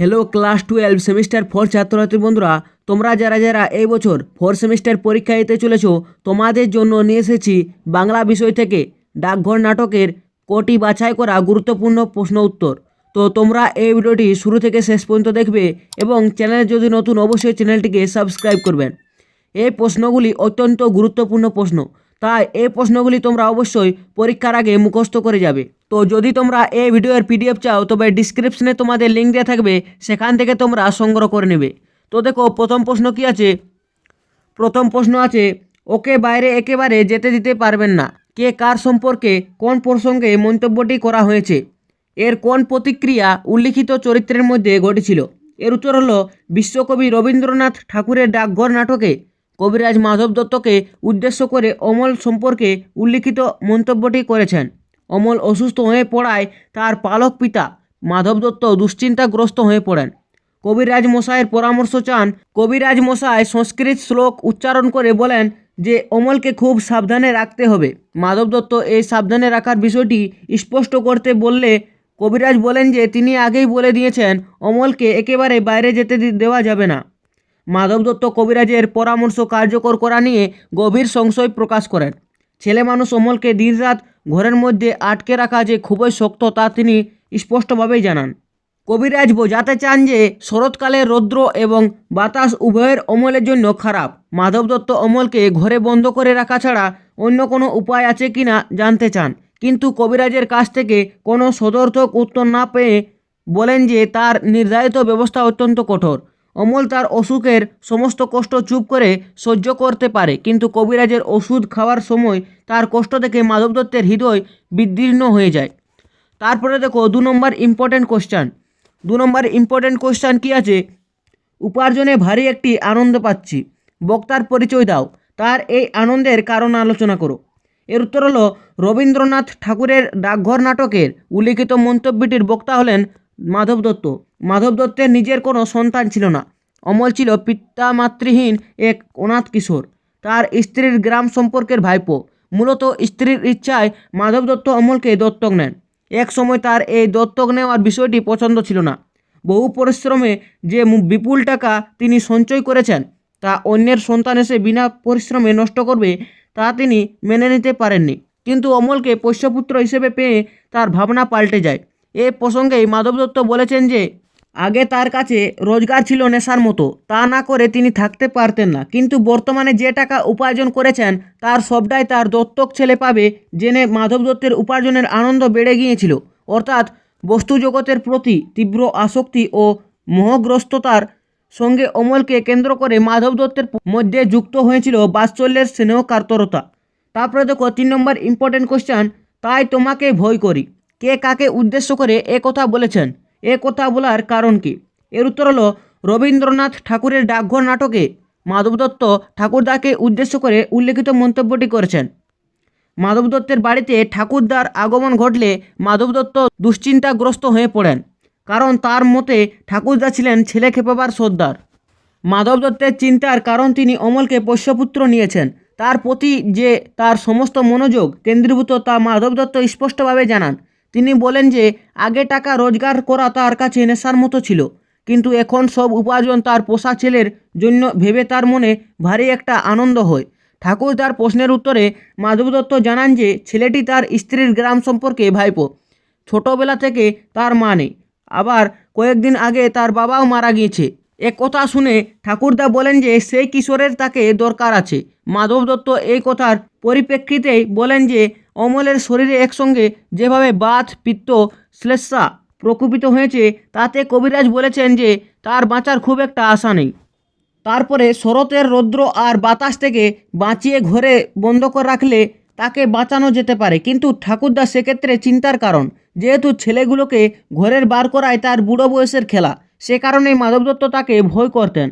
Hello class twelve semester four ছাত্রছাত্রী বন্ধুরা, তোমরা যারা যারা এই বছর ফোর সেমিস্টার পরীক্ষা দিতে চলেছো, তোমাদের জন্য নিয়ে এসেছি বাংলা বিষয় থেকে ডাকঘর নাটকের কোটি বাছাই করা গুরুত্বপূর্ণ প্রশ্ন উত্তর। তো তোমরা এই ভিডিওটি শুরু থেকে শেষ পর্যন্ত দেখবে এবং চ্যানেল যদি নতুন, অবশ্যই চ্যানেলটিকে সাবস্ক্রাইব করবেন। এই প্রশ্নগুলি অত্যন্ত গুরুত্বপূর্ণ প্রশ্ন। তাই এই প্রশ্নগুলি তোমরা অবশ্যই পরীক্ষার আগে মুখস্থ করে যাবে। তো যদি তোমরা এই ভিডিওর পিডিএফ চাও, তবে ডিসক্রিপশনে তোমাদের লিঙ্ক দেওয়া থাকবে, সেখান থেকে তোমরা সংগ্রহ করে নেবে। তো দেখো, প্রথম প্রশ্ন কি আছে? প্রথম প্রশ্ন আছে, ওকে বাইরে একেবারে যেতে দিতে পারবেন না। কে কার সম্পর্কে কোন প্রসঙ্গে মন্তব্যটি করা হয়েছে? এর কোন প্রতিক্রিয়া উল্লিখিত চরিত্রের মধ্যে ঘটেছিল? এর উত্তর হলো, বিশ্বকবি রবীন্দ্রনাথ ঠাকুরের ডাকঘর নাটকে কবিরাজ মাধব দত্তকে উদ্দেশ্য করে অমল সম্পর্কে উল্লিখিত মন্তব্যটি করেছেন। অমল অসুস্থ হয়ে পড়ায় তার পালক পিতা মাধব দত্ত দুশ্চিন্তাগ্রস্ত হয়ে পড়েন। কবিরাজ মশাইয়ের পরামর্শ চান কবিরাজ মশাই সংস্কৃত শ্লোক উচ্চারণ করে বলেন যে, অমলকে খুব সাবধানে রাখতে হবে। মাধব দত্ত এই সাবধানে রাখার বিষয়টি স্পষ্ট করতে বললে কবিরাজ বলেন যে, তিনি আগেই বলে দিয়েছেন, অমলকে একেবারে বাইরে যেতে দেওয়া যাবে না। মাধব দত্ত কবিরাজের পরামর্শ কার্যকর করা নিয়ে গভীর সংশয় প্রকাশ করেন। ছেলে মানুষ অমলকে দিনরাত ঘরের মধ্যে আটকে রাখা যে খুবই শক্ত তা তিনি স্পষ্টভাবেই জানান। কবিরাজ বোঝাতে চান যে শরৎকালে রৌদ্র এবং বাতাস উভয়ের অমলের জন্য খারাপ। মাধব দত্ত অমলকে ঘরে বন্ধ করে রাখা ছাড়া অন্য কোনো উপায় আছে কিনা জানতে চান। কিন্তু কবিরাজের কাছ থেকে কোনো সদর্থক উত্তর না পেয়ে বলেন যে তার নির্ধারিত ব্যবস্থা অত্যন্ত কঠোর। অমল তার অসুখের সমস্ত কষ্ট চুপ করে সহ্য করতে পারে, কিন্তু কবিরাজের ওষুধ খাওয়ার সময় তার কষ্ট দেখে মাধব দত্তের হৃদয় বিদীর্ণ হয়ে যায়। তারপরে দেখো, দু নম্বর ইম্পর্ট্যান্ট কোশ্চান দু নম্বর ইম্পর্ট্যান্ট কোশ্চান কী আছে? উপার্জনে ভারী একটি আনন্দ পাচ্ছি। বক্তার পরিচয় দাও। তার এই আনন্দের কারণ আলোচনা করো। এর উত্তর হলো, রবীন্দ্রনাথ ঠাকুরের ডাকঘর নাটকের উল্লিখিত মন্তব্যটির বক্তা হলেন মাধব দত্ত। মাধব দত্তের নিজের কোনো সন্তান ছিল না। অমল ছিল পিতামাতৃহীন এক অনাথ কিশোর। তার স্ত্রীর গ্রাম সম্পর্কের ভাইপো। মূলত স্ত্রীর ইচ্ছায় মাধব দত্ত অমলকে দত্তক নেন। এক সময় তার এই দত্তক নেওয়ার বিষয়টি পছন্দ ছিল না। বহু পরিশ্রমে যে বিপুল টাকা তিনি সঞ্চয় করেছেন, তা অন্যের সন্তান এসে বিনা পরিশ্রমে নষ্ট করবে, তা তিনি মেনে নিতে পারেননি। কিন্তু অমলকে পোষ্যপুত্র হিসেবে পেয়ে তার ভাবনা পাল্টে যায়। এ প্রসঙ্গেই মাধব দত্ত বলেছেন যে, আগে তার কাছে রোজগার ছিল নেশার মতো, তা না করে তিনি থাকতে পারতেন না। কিন্তু বর্তমানে যে টাকা উপার্জন করেছেন, তার সবটাই তার দত্তক ছেলে পাবে জেনে মাধব দত্তের উপার্জনের আনন্দ বেড়ে গিয়েছিল। অর্থাৎ বস্তু জগতের প্রতি তীব্র আসক্তি ও মোহগ্রস্ততার সঙ্গে অমলকে কেন্দ্র করে মাধব দত্তের মধ্যে যুক্ত হয়েছিল বাৎসল্যের স্নেহ কাতরতা তারপরে দেখো তিন নম্বর ইম্পর্টেন্ট কোশ্চেন তাই তোমাকে ভয় করি। কে কাকে উদ্দেশ্য করে এ কথা বলেছেন? এ কথা বলার কারণ কি? এর উত্তর হলো, রবীন্দ্রনাথ ঠাকুরের ডাকঘর নাটকে মাধব দত্ত ঠাকুরদাকে উদ্দেশ্য করে উল্লেখিত মন্তব্যটি করেছেন। মাধব দত্তের বাড়িতে ঠাকুরদার আগমন ঘটলে মাধব দত্ত দুশ্চিন্তাগ্রস্ত হয়ে পড়েন, কারণ তার মতে ঠাকুরদা ছিলেন ছেলে খেপাবার সর্দার। মাধব দত্তের চিন্তার কারণ তিনি অমলকে পোষ্যপুত্র নিয়েছেন। তার প্রতি যে তার সমস্ত মনোযোগ কেন্দ্রীভূত তা মাধব দত্ত স্পষ্টভাবে জানান। তিনি বলেন যে, আগে টাকা রোজগার করা তার কাছে নেশার মতো ছিল। কিন্তু এখন সব উপার্জন তার পোষা ছেলের জন্য ভেবে তার মনে ভারী একটা আনন্দ হয়। ঠাকুর তার প্রশ্নের উত্তরে মাধব দত্ত জানান যে, ছেলেটি তার স্ত্রীর গ্রাম সম্পর্কে ভাইপো। ছোটবেলা থেকে তার মা নেই। আবার কয়েকদিন আগে তার বাবাও মারা গিয়েছে। এ কথা শুনে ঠাকুরদা বলেন যে সেই কিশোরের তাকে দরকার আছে। মাধব দত্ত এই কথার পরিপ্রেক্ষিতেই বলেন যে অমলের শরীরে একসঙ্গে যেভাবে বাত, পিত্ত, শ্লেষা প্রকোপিত হয়েছে, তাতে কবিরাজ বলেছেন যে তার বাঁচার খুব একটা আশা নেই। তারপরে শরতের রৌদ্র আর বাতাস থেকে বাঁচিয়ে ঘরে বন্ধ করে রাখলে তাকে বাঁচানো যেতে পারে। কিন্তু ঠাকুরদা সেক্ষেত্রে চিন্তার কারণ। যেহেতু ছেলেগুলোকে ঘরের বার করায় তার বুড়ো বয়সের খেলা সে কারণেই মাধব দত্ত তাকে ভয় করতেন।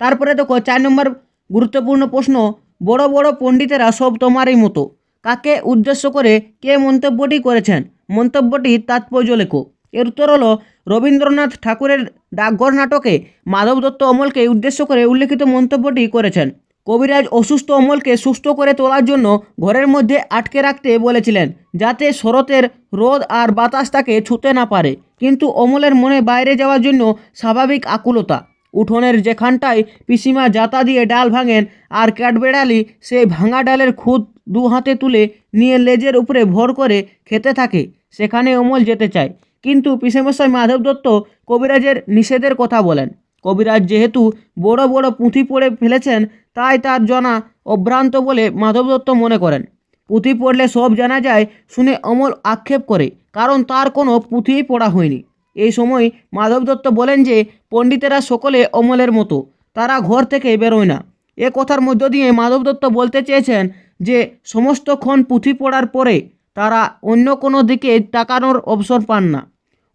তারপরে দেখো চার নম্বর গুরুত্বপূর্ণ প্রশ্ন, বড় বড় পণ্ডিতেরা সব তোমারই মতো। কাকে উদ্দেশ্য করে কে মন্তব্যটি করেছেন? মন্তব্যটি তাৎপর্য লেখো। এর উত্তর হলো, রবীন্দ্রনাথ ঠাকুরের ডাকঘর নাটকে মাধব দত্ত অমলকে উদ্দেশ্য করে উল্লেখিত মন্তব্যটি করেছেন। কবিরাজ অসুস্থ অমলকে সুস্থ করে তোলার জন্য ঘরের মধ্যে আটকে রাখতে বলেছিলেন, যাতে শরতের রোদ আর বাতাস তাকে ছুতে না পারে। কিন্তু অমলের মনে বাইরে যাওয়ার জন্য স্বাভাবিক আকুলতা। উঠোনের যেখানটায় পিসিমা জাতা দিয়ে ডাল ভাঙেন আর ক্যাটবেড়ালি সেই ভাঙা ডালের খুদ দু হাতে তুলে নিয়ে লেজের উপরে ভর করে খেতে থাকে, সেখানে অমল যেতে চায়। কিন্তু পিসেমশাই মাধব দত্ত কবিরাজের নিষেধের কথা বলেন। কবিরাজ যেহেতু বড় বড় পুঁথি পড়ে ফেলেছেন তাই তার জানা অভ্রান্ত বলে মাধব দত্ত মনে করেন। পুঁথি পড়লে সব জানা যায় শুনে অমল আক্ষেপ করে, কারণ তার কোনো পুঁথিই পড়া হয়নি। এই সময় মাধব দত্ত বলেন যে, পণ্ডিতেরা সকলে অমলের মতো, তারা ঘর থেকে বেরোয় না। এ কথার মধ্য দিয়ে মাধব দত্ত বলতে চেয়েছেন যে সমস্তক্ষণ পুঁথি পড়ার পরে তারা অন্য কোনো দিকে তাকানোর অবসর পান না।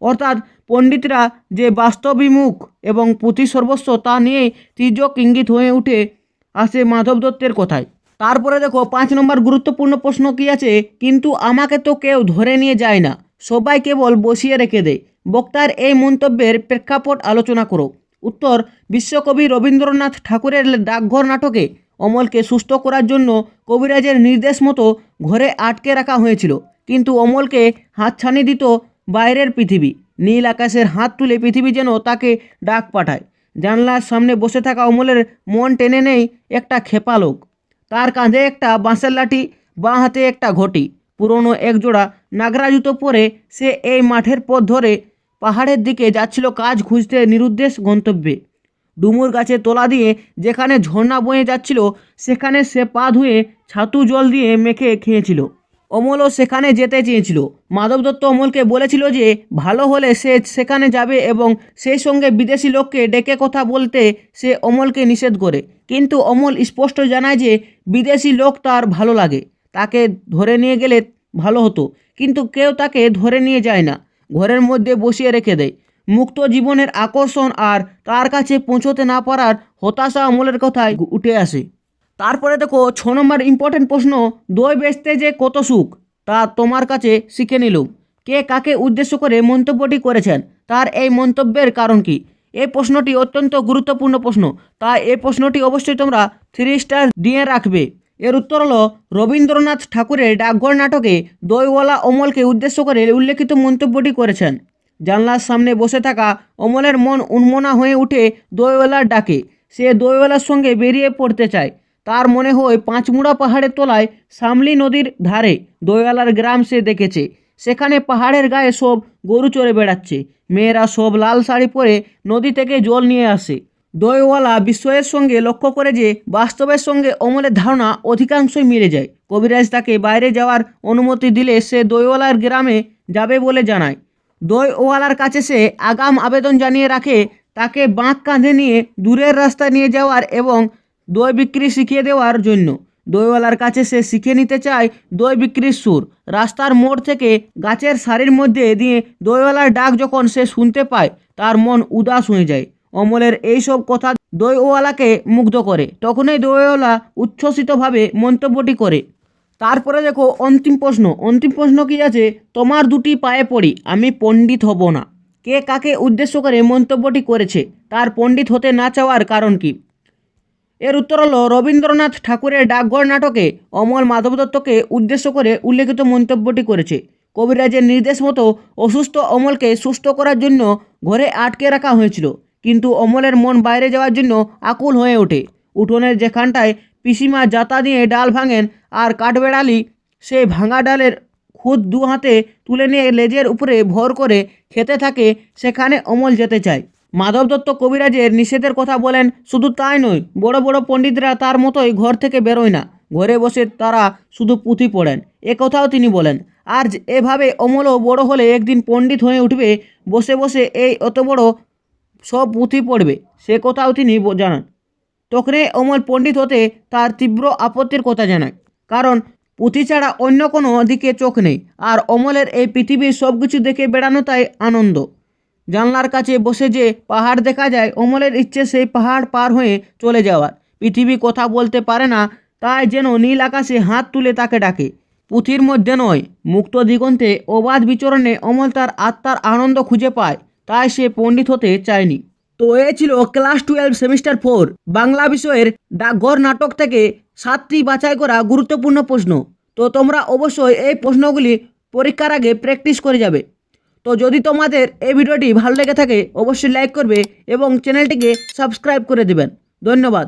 অর্থাৎ পণ্ডিতরা যে বাস্তবিমুখ এবং পুঁথি সর্বস্ব তা নিয়েই তীর্যক ইঙ্গিত হয়ে উঠে আসে মাধব দত্তের কথায়। তারপরে দেখো, পাঁচ নম্বর গুরুত্বপূর্ণ প্রশ্ন কী আছে? কিন্তু আমাকে তো কেউ ধরে নিয়ে যায় না। সবাই কেবল বসিয়ে রেখে দেয়। বক্তার এই মন্তব্যের প্রেক্ষাপট আলোচনা করো। উত্তর, বিশ্বকবি রবীন্দ্রনাথ ঠাকুরের ডাকঘর নাটকে অমলকে সুস্থ করার জন্য কবিরাজের নির্দেশ মতো ঘরে আটকে রাখা হয়েছিল। কিন্তু অমলকে হাতছানি দিত বাইরের পৃথিবী। নীল আকাশের হাত তুলে পৃথিবী যেন তাকে ডাক পাঠায়। জানলার সামনে বসে থাকা অমলের মন টেনে নেই একটা খেপা লোক। তার কাঁধে একটা বাঁশের লাঠি, বাঁ হাতে একটা ঘটি। পুরনো একজোড়া নাগরা জুতো পরে সে এই মাঠের পথ ধরে পাহাড়ের দিকে যাচ্ছিল কাজ খুঁজতে নিরুদ্দেশ গন্তব্যে। ডুমুর গাছে তোলা দিয়ে যেখানে ঝর্ণা বয়ে যাচ্ছিল, সেখানে সে পা ধুয়ে ছাতু জল দিয়ে মেখে খেয়েছিল। অমলও সেখানে যেতে চেয়েছিল। মাধব দত্ত অমলকে বলেছিল যে, ভালো হলে সে সেখানে যাবে এবং সেই সঙ্গে বিদেশি লোককে ডেকে কথা বলতে সে অমলকে নিষেধ করে। কিন্তু অমল স্পষ্ট জানায় যে, বিদেশি লোক তার ভালো লাগে। তাকে ধরে নিয়ে গেলে ভালো হতো। কিন্তু কেউ তাকে ধরে নিয়ে যায় না। ঘরের মধ্যে বসিয়ে রেখে দেয়। মুক্ত জীবনের আকর্ষণ আর তার কাছে পৌঁছতে না পারার হতাশা অমলের কথায় উঠে আসে। তারপরে দেখো ছ নম্বর ইম্পর্টেন্ট প্রশ্ন, দই বেচতে যে কত সুখ, তা তোমার কাছে শিখে নিলুম কে কাকে উদ্দেশ্য করে মন্তব্যটি করেছেন, তার এই মন্তব্যের কারণ কি? এই প্রশ্নটি অত্যন্ত গুরুত্বপূর্ণ প্রশ্ন, তাই এই প্রশ্নটি অবশ্যই তোমরা থ্রি স্টার দিয়ে রাখবে। এর উত্তর হলো, রবীন্দ্রনাথ ঠাকুরের ডাকঘর নাটকে দইওয়ালা অমলকে উদ্দেশ্য করে উল্লেখিত মন্তব্যটি করেছেন। জানলার সামনে বসে থাকা অমলের মন উন্মনা হয়ে উঠে দইওয়ালার ডাকে। সে দইওয়ালার সঙ্গে বেরিয়ে পড়তে চায়। তার মনে হয় পাঁচমুড়া পাহাড়ের তলায় সামলি নদীর ধারে দইওয়ালার গ্রাম সে দেখেছে। সেখানে পাহাড়ের গায়ে সব গরু চড়ে বেড়াচ্ছে। মেয়েরা সব লাল শাড়ি পরে নদী থেকে জল নিয়ে আসে। দইওয়ালা বিস্ময়ের সঙ্গে লক্ষ্য করে যে বাস্তবের সঙ্গে অমলের ধারণা অধিকাংশই মিলে যায়। কবিরাজ তাকে বাইরে যাওয়ার অনুমতি দিলে সে দইওয়ালার গ্রামে যাবে বলে জানায়। দইওয়ালার কাছে সে আগাম আবেদন জানিয়ে রাখে, তাকে বাঁক কাঁধে নিয়ে দূরের রাস্তা নিয়ে যাওয়ার এবং দই বিক্রি শিখিয়ে দেওয়ার জন্য। দইওয়ালার কাছে সে শিখে নিতে চায় দই বিক্রির সুর। রাস্তার মোড় থেকে গাছের সারির মধ্যে দিয়ে দইওয়ালার ডাক যখন সে শুনতে পায়, তার মন উদাস হয়ে যায়। অমলের এইসব কথা দইওয়ালাকে মুগ্ধ করে। তখনই দইওয়ালা উচ্ছ্বসিতভাবে মন্তব্যটি করে। তারপরে দেখো অন্তিম প্রশ্ন। অন্তিম প্রশ্ন কি আছে? তোমার দুটি পায়ে পড়ি, আমি পণ্ডিত হব না। কে কাকে উদ্দেশ্য করে মন্তব্যটি করেছে? তার পণ্ডিত হতে না চাওয়ার কারণ কি? এর উত্তর হলো, রবীন্দ্রনাথ ঠাকুরের ডাকঘর নাটকে অমল মাধব দত্তকে উদ্দেশ্য করে উল্লেখিত মন্তব্যটি করেছে। কবিরাজের নির্দেশ মতো অসুস্থ অমলকে সুস্থ করার জন্য ঘরে আটকে রাখা হয়েছিল, কিন্তু অমলের মন বাইরে যাওয়ার জন্য আকুল হয়ে ওঠে। উঠোনের যেখানটায় পিসিমা জাতা দিয়ে ডাল ভাঙেন আর কাঠবেড়ালি, সেই ভাঙা ডালের খুদ দু হাতে তুলে নিয়ে লেজের উপরে ভর করে খেতে থাকে, সেখানে অমল যেতে চায়। মাধব দত্ত কবিরাজের নিষেধের কথা বলেন, শুধু তাই নয়, বড় বড় পণ্ডিতরা তার মতোই ঘর থেকে বেরোয় না। ঘরে বসে তারা শুধু পুঁথি পড়েন। এ কথাও তিনি বলেন আর এভাবে অমলও বড় হলে একদিন পণ্ডিত হয়ে উঠবে, বসে বসে এই অত বড় সব পুঁথি পড়বে। সে কথাও তিনি জানান। তখনই অমল পণ্ডিত হতে তার তীব্র আপত্তির কথা জানায়, কারণ পুঁথি ছাড়া অন্য কোনো দিকে চোখ নেই, আর অমলের এই পৃথিবীর সব কিছু দেখে বেড়ানো তাই আনন্দ। জানলার কাছে বসে যে পাহাড় দেখা যায়, অমলের ইচ্ছে সেই পাহাড় পার হয়ে চলে যাওয়ার। পৃথিবী কথা বলতে পারে না, তাই যেন নীল আকাশে হাত তুলে তাকে ডাকে। পুঁথির মধ্যে নয়, মুক্ত দিগন্তে অবাধ বিচরণে অমল তার আত্মার আনন্দ খুঁজে পায়, তাই সে পণ্ডিত হতে চায়নি। তো এ ছিল class twelve semester four, Bangla বিষয়ের ডাকঘর নাটক থেকে সাতটি বাছাই করা গুরুত্বপূর্ণ প্রশ্ন। তো তোমরা অবশ্যই এই প্রশ্নগুলি পরীক্ষার আগে প্র্যাকটিস করে যাবে। তো যদি তোমাদের এই ভিডিওটি ভালো লেগে থাকে, অবশ্যই লাইক করবে এবং চ্যানেলটিকে সাবস্ক্রাইব করে দেবেন। ধন্যবাদ।